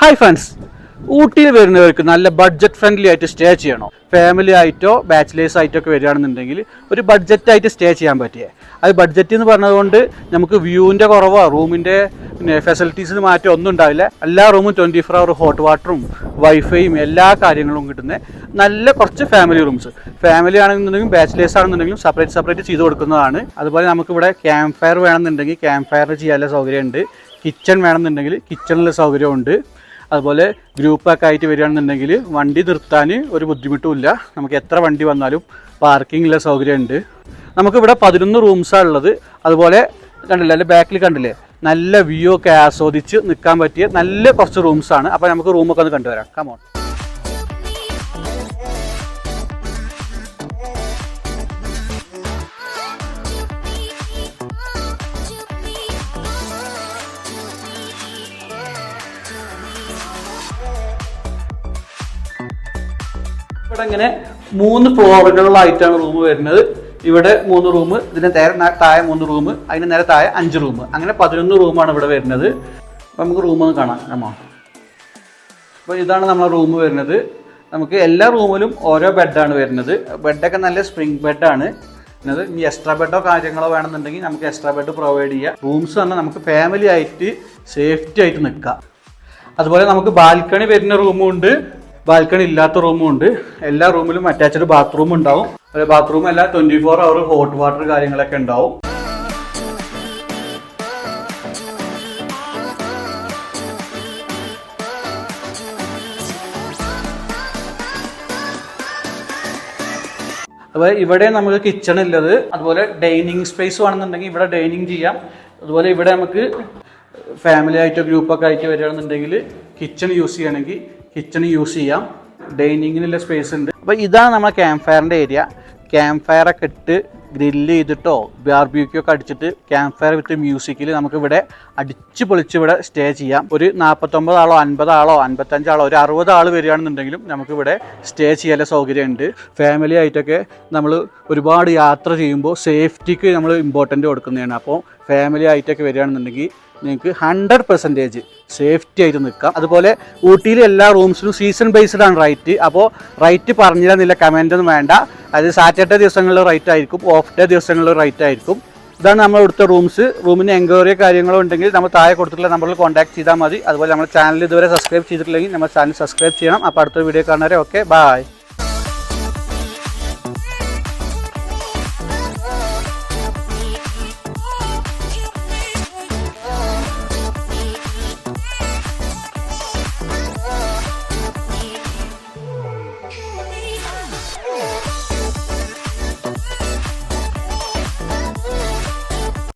Hi friends ഊട്ടിയിൽ വരുന്നവർക്ക് നല്ല ബഡ്ജറ്റ് ഫ്രണ്ട്ലി ആയിട്ട് സ്റ്റേ ചെയ്യണോ? ഫാമിലി ആയിട്ടോ ബാച്ചിലേഴ്സ് ആയിട്ടോ ഒക്കെ വരികയാണെന്നുണ്ടെങ്കിൽ ഒരു ബഡ്ജറ്റായിട്ട് സ്റ്റേ ചെയ്യാൻ പറ്റിയേ. അത് ബഡ്ജറ്റ് എന്ന് പറഞ്ഞതുകൊണ്ട് നമുക്ക് വ്യൂവിന്റെ കുറവോ റൂമിന്റെ പിന്നെ ഫെസിലിറ്റീസിന് മാറ്റം ഒന്നും ഉണ്ടാവില്ല. എല്ലാ റൂമും ട്വന്റി ഫോർ അവർ ഹോട്ട് വാട്ടറും വൈഫൈയും എല്ലാ കാര്യങ്ങളും കിട്ടുന്ന നല്ല കുറച്ച് ഫാമിലി റൂംസ് ഫാമിലി ആണെന്നുണ്ടെങ്കിലും ബാച്ചിലേഴ്സ് ആണെന്നുണ്ടെങ്കിലും സെപ്പറേറ്റ് സെപ്പറേറ്റ് ചെയ്ത് കൊടുക്കുന്നതാണ്. അതുപോലെ നമുക്കിവിടെ ക്യാമ്പ് ഫയർ വേണമെന്നുണ്ടെങ്കിൽ ക്യാമ്പ് ഫയർ ചെയ്യാനുള്ള സൗകര്യമുണ്ട്. കിച്ചൺ വേണമെന്നുണ്ടെങ്കിൽ കിച്ചണിലെ സൗകര്യമുണ്ട്. അതുപോലെ ഗ്രൂപ്പൊക്കെ ആയിട്ട് വരികയാണെന്നുണ്ടെങ്കിൽ വണ്ടി നിർത്താൻ ഒരു ബുദ്ധിമുട്ടുമില്ല നമുക്ക് എത്ര വണ്ടി വന്നാലും പാർക്കിങ്ങിലെ സൗകര്യമുണ്ട്. നമുക്കിവിടെ പതിനൊന്ന് റൂംസാണ് ഉള്ളത്. അതുപോലെ കണ്ടില്ലേ അല്ലെ ബാക്കിൽ കണ്ടില്ലേ? നല്ല വ്യൂ ഒക്കെ ആസ്വദിച്ച് നിൽക്കാൻ പറ്റിയ നല്ല കുറച്ച് റൂംസാണ് അപ്പോൾ നമുക്ക് റൂമൊക്കെ ഒന്ന് കണ്ടുവരാം. കമോൺ ഇവിടെ ഇങ്ങനെ മൂന്ന് ഫ്ലോറുകളിലായിട്ടാണ് റൂം വരുന്നത്. ഇവിടെ മൂന്ന് റൂം ഇതിന് നേരെ താഴെ മൂന്ന് റൂം അതിന് നേരെ താഴെ അഞ്ച് റൂം അങ്ങനെ പതിനൊന്ന് റൂമാണ് ഇവിടെ വരുന്നത്. അപ്പോൾ നമുക്ക് റൂം ഒന്ന് കാണാം. നമ്മ അപ്പോൾ ഇതാണ് നമ്മളെ റൂം വരുന്നത്. നമുക്ക് എല്ലാ റൂമിലും ഓരോ ബെഡാണ് വരുന്നത്. ബെഡൊക്കെ നല്ല സ്പ്രിംഗ് ബെഡാണ് അത് ഇനി എക്സ്ട്രാ ബെഡോ കാര്യങ്ങളോ വേണമെന്നുണ്ടെങ്കിൽ നമുക്ക് എക്സ്ട്രാ ബെഡ് പ്രൊവൈഡ് ചെയ്യാം. റൂംസ് തന്നെ നമുക്ക് ഫാമിലി ആയിട്ട് സേഫ്റ്റി ആയിട്ട് നിൽക്കാം. അതുപോലെ നമുക്ക് ബാൽക്കണി വരുന്ന റൂമും ഉണ്ട്. ബാൽക്കണി ഇല്ലാത്ത റൂമും ഉണ്ട്. എല്ലാ റൂമിലും അറ്റാച്ച്ഡ് ബാത്റൂം ഉണ്ടാവും. ബാത്റൂം അല്ല twenty four hour hot water കാര്യങ്ങളൊക്കെ ഉണ്ടാവും. അതുപോലെ ഇവിടെ നമുക്ക് കിച്ചൺ ഉള്ളത്. അതുപോലെ ഡൈനിങ് സ്പേസ് വേണമെന്നുണ്ടെങ്കിൽ ഇവിടെ ഡൈനിങ് ചെയ്യാം. അതുപോലെ ഇവിടെ നമുക്ക് ഫാമിലി ആയിട്ടോ ഗ്രൂപ്പൊക്കെ ആയിട്ട് വരികയാണെന്നുണ്ടെങ്കിൽ കിച്ചൺ യൂസ് ചെയ്യണമെങ്കിൽ കിച്ചൺ യൂസ് ചെയ്യാം. ഡൈനിങ്ങിനുള്ള സ്പേസ് ഉണ്ട്. അപ്പോൾ ഇതാണ് നമ്മളെ ക്യാമ്പ് ഫയറിന്റെ ഏരിയ ക്യാമ്പ് ഫയറൊക്കെ ഇട്ട് ഗ്രില്ല് ചെയ്തിട്ടോ ബാർബ്യൂക്യോ ഒക്കെ അടിച്ചിട്ട് ക്യാമ്പ് ഫയർ വിത്ത് മ്യൂസിക്കിൽ നമുക്ക് ഇവിടെ അടിച്ച് പൊളിച്ച് ഇവിടെ സ്റ്റേ ചെയ്യാം. ഒരു നാൽപ്പത്തൊമ്പത് ആളോ അൻപത് ആളോ അൻപത്തഞ്ചാളോ ഒരു അറുപത് ആൾ വരികയാണെന്നുണ്ടെങ്കിലും നമുക്കിവിടെ സ്റ്റേ ചെയ്യാൻ സൗകര്യമുണ്ട്. ഫാമിലി ആയിട്ടൊക്കെ നമ്മൾ ഒരുപാട് യാത്ര ചെയ്യുമ്പോൾ സേഫ്റ്റിക്ക് നമ്മൾ ഇമ്പോർട്ടന്റ് കൊടുക്കുന്നതാണ്. അപ്പോൾ ഫാമിലി ആയിട്ടൊക്കെ വരികയാണെന്നുണ്ടെങ്കിൽ നിങ്ങൾക്ക് ഹൺഡ്രഡ് പെർസെന്റേജ് സേഫ്റ്റി ആയിട്ട് നിൽക്കാം. അതുപോലെ ഊട്ടിയിലെ എല്ലാ റൂംസിനും സീസൺ ബേസ്ഡ് ആണ് റൈറ്റ് അപ്പോൾ റൈറ്റ് പറഞ്ഞില്ലെന്നില്ല കമന്റ് ഒന്നും വേണ്ട. അത് സാറ്റർഡേ ദിവസങ്ങളിൽ റൈറ്റ് ആയിരിക്കും ഓഫ് ഡേ ദിവസങ്ങളിൽ റൈറ്റ് ആയിരിക്കും. ഇതാണ് നമ്മൾ ഇവിടുത്തെ റൂംസ് റൂമിന് എൻക്വയറിയോ കാര്യങ്ങളോ ഉണ്ടെങ്കിൽ നമ്മൾ താഴെ കൊടുത്തിട്ടുള്ള നമ്പറിൽ കോൺടാക്ട് ചെയ്താൽ മതി. അതുപോലെ നമ്മുടെ ചാനൽ ഇതുവരെ സബ്സ്ക്രൈബ് ചെയ്തിട്ടില്ലെങ്കിൽ നമ്മുടെ ചാനൽ സബ്സ്ക്രൈബ് ചെയ്യണം. അപ്പോൾ അടുത്ത വീഡിയോ കാണാൻ ഓക്കെ ബൈ